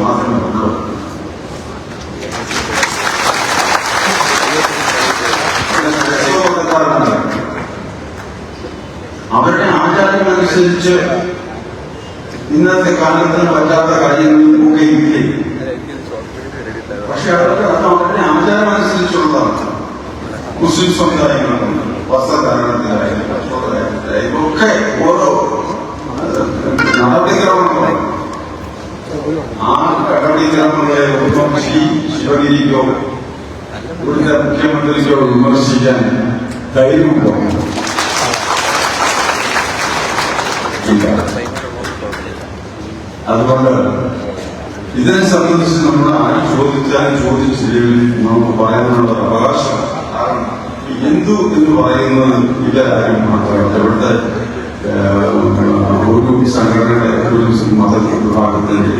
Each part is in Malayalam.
മാത്രമേ ഉള്ളൂ അവരുടെ ആചാരമനുസരിച്ച് ഇന്നത്തെ കാലത്തിന് പറ്റാത്ത കാര്യങ്ങൾ ഒക്കെ ഇല്ലേ പക്ഷെ അവരുടെ അവരുടെ ആചാരമനുസരിച്ചുള്ളതാണ്. മുസ്ലിം സമുദായങ്ങളുണ്ട് വസ്ത്രധാരണത്തിലായാലും കച്ചവടത്തിലായാലും ഒക്കെ ഓരോ നടപടിക്രമങ്ങളാണ് ആ നടപടിക്രമങ്ങളെ ശ്രീ ശിവഗിരിക്കോ ഇവിടുത്തെ മുഖ്യമന്ത്രിക്കോ വിമർശിക്കാൻ ധൈര്യമുണ്ടോ? അതുകൊണ്ട് ഇതിനെ സംബന്ധിച്ച് നമ്മൾ ആരും ചോദിച്ചാലും ചോദിച്ചില്ലെങ്കിൽ നമുക്ക് പറയാനുള്ളതാണ്. ഹിന്ദു എന്ന് പറയുന്നത് ഇവരാരും മാത്രമല്ല. ഇവിടുത്തെ ഒരു സംഘടനയുടെ ഒരു മത വിഭാഗത്തിന്റെ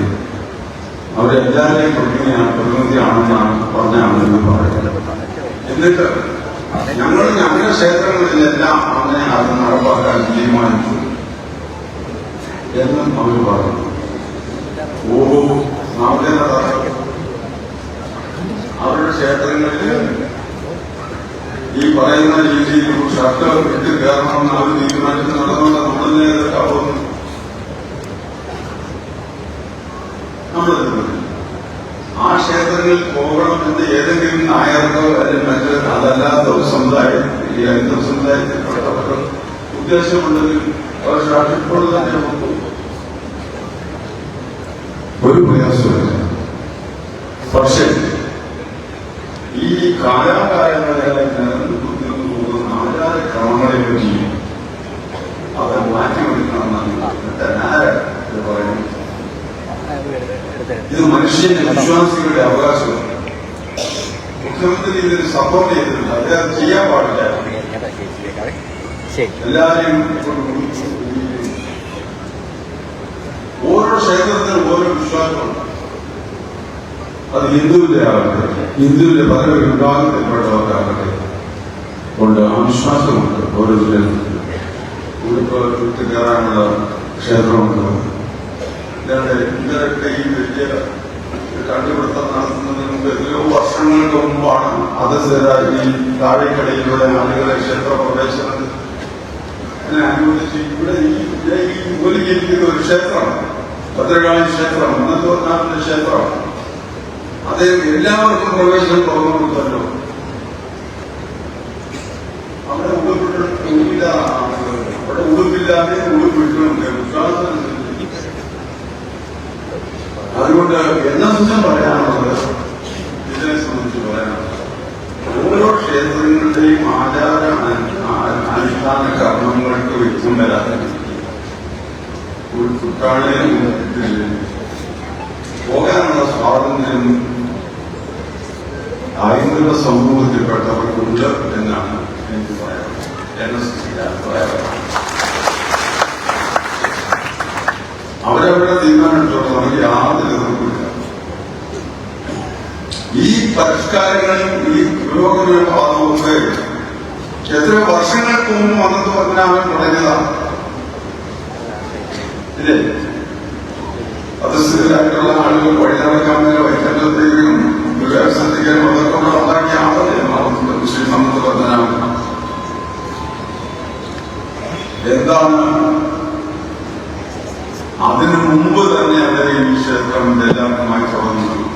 അവരെല്ലാവരെയും പ്രതിനിധിയാണ് പ്രതിനിധിയാണെന്നാണ് പറഞ്ഞാണ് എന്ന് പറയുന്നത്. എന്നിട്ട് ഞങ്ങൾ ഞങ്ങളുടെ ക്ഷേത്രങ്ങളിലെല്ലാം അങ്ങനെ അത് നടപ്പാക്കാൻ തീരുമാനിച്ചു എന്നും അവർ പറഞ്ഞു ഓഹോ നാമദേവ അവരുടെ ക്ഷേത്രങ്ങളിൽ ഈ പറയുന്ന രീതിയിൽ ഷർട്ട് ഇട്ട് കയറണമെന്ന് അവർ തീരുമാനിച്ച് നടന്നുള്ള നമ്മളെ ആ ക്ഷേത്രങ്ങളിൽ പോകണം എന്ന് ഏതെങ്കിലും നായർക്കോ അല്ലെങ്കിൽ മറ്റ് അതല്ലാത്ത ഒരു സമുദായം ഈ ഹിന്ദു സമുദായത്തിൽപ്പെട്ടവർക്ക് ഉദ്ദേശമുണ്ടെങ്കിൽ അവർ ഷർട്ടിപ്പോൾ തന്നെ ഒരു പ്രയാസമില്ല പക്ഷേ ഈ കാലാകാലങ്ങളെ നിലനിൽക്കുന്നു പോകുന്ന ആചാരക്രമങ്ങളെ പറ്റി അത് മാറ്റിയെടുക്കണമെന്നാണ് ഇന്നത്തെ നാര എന്ന് പറയുന്നത് ഇത് മനുഷ്യന്റെ വിശ്വാസികളുടെ അവകാശമാണ്. മുഖ്യമന്ത്രി ഇതിന് സപ്പോർട്ട് ചെയ്തിട്ടില്ല അദ്ദേഹം ചെയ്യാൻ പാടില്ല. എല്ലാവരെയും ഓരോ ക്ഷേത്രത്തിനും ഓരോ വിശ്വാസമുണ്ട്. അത് ഹിന്ദുവിന്റെ ആകട്ടെ ഹിന്ദുവിന്റെ പല വിഭാഗത്തിൽപ്പെട്ടവർക്കാകട്ടെ ഉണ്ട്. ആ വിശ്വാസമുണ്ട് ഓരോരുത്തരും ഉടുപ്പ് കയറാനുള്ള ക്ഷേത്രമുണ്ട്. ഇവരൊക്കെ ഈ വലിയ കണ്ടുപിടുത്തം നടത്തുന്നതിന് മുമ്പ് എത്രയോ വർഷങ്ങൾക്ക് മുമ്പാണ് അത് ഈ താഴെക്കടയിലൂടെ ആളുകളെ ക്ഷേത്ര പ്രവേശനത്തിൽ അനുവദിച്ച് ഇവിടെ ഈ ഒരുക്കിയിരിക്കുന്ന ഒരു ക്ഷേത്രമാണ് ഭദ്രകാളി ക്ഷേത്രം അനന്തപുരനാഥന്റെ ക്ഷേത്രം. അതേ എല്ലാവർക്കും പ്രവേശനം തുറന്നു കൊടുത്തല്ലോ അവിടെ ഉടുപ്പിട്ട് ഉടുപ്പില്ലാതെ ആളുകൾ അവിടെ ഉടുപ്പില്ലാതെ ഉടുപ്പിട്ടുണ്ട് അതുകൊണ്ട് എന്നെ സംബന്ധിച്ച് പറയാനുള്ളത് ഇതിനെ സംബന്ധിച്ച് പറയാനുള്ളത്. ഓരോ ക്ഷേത്രങ്ങളുടെയും ആചാര അനുഷ്ഠാന കർമ്മങ്ങൾക്ക് വ്യക്തം വരാതെ ഒരു കുട്ടാളിയും പോകാനുള്ള സ്വാതന്ത്ര്യം ഹൈന്ദവ സമൂഹത്തിൽപ്പെട്ടവർക്കുണ്ട് എന്നാണ് എനിക്ക് പറയാനുള്ളത്. അവരവരുടെ തീരുമാനം യാതൊരു ഈ പരിഷ്കാരങ്ങളും ഈ പുരോഗമന ഒക്കെ എത്ര വർഷങ്ങൾക്ക് മുമ്പ് വന്നത് പറഞ്ഞാൽ അവൻ തുടങ്ങിയതാണ്. ഇല്ലേ? ആളുകൾ വഴി നടക്കാൻ നേരം വൈകല്യത്തെയും ശ്രദ്ധിക്കാനും അതൊക്കെ ഉണ്ടാക്കിയ ആളല്ലേ എന്താണ്? അതിനു മുമ്പ് തന്നെ അവർ ഈ ക്ഷേത്രം എല്ലാവർക്കുമായി തുറന്നു.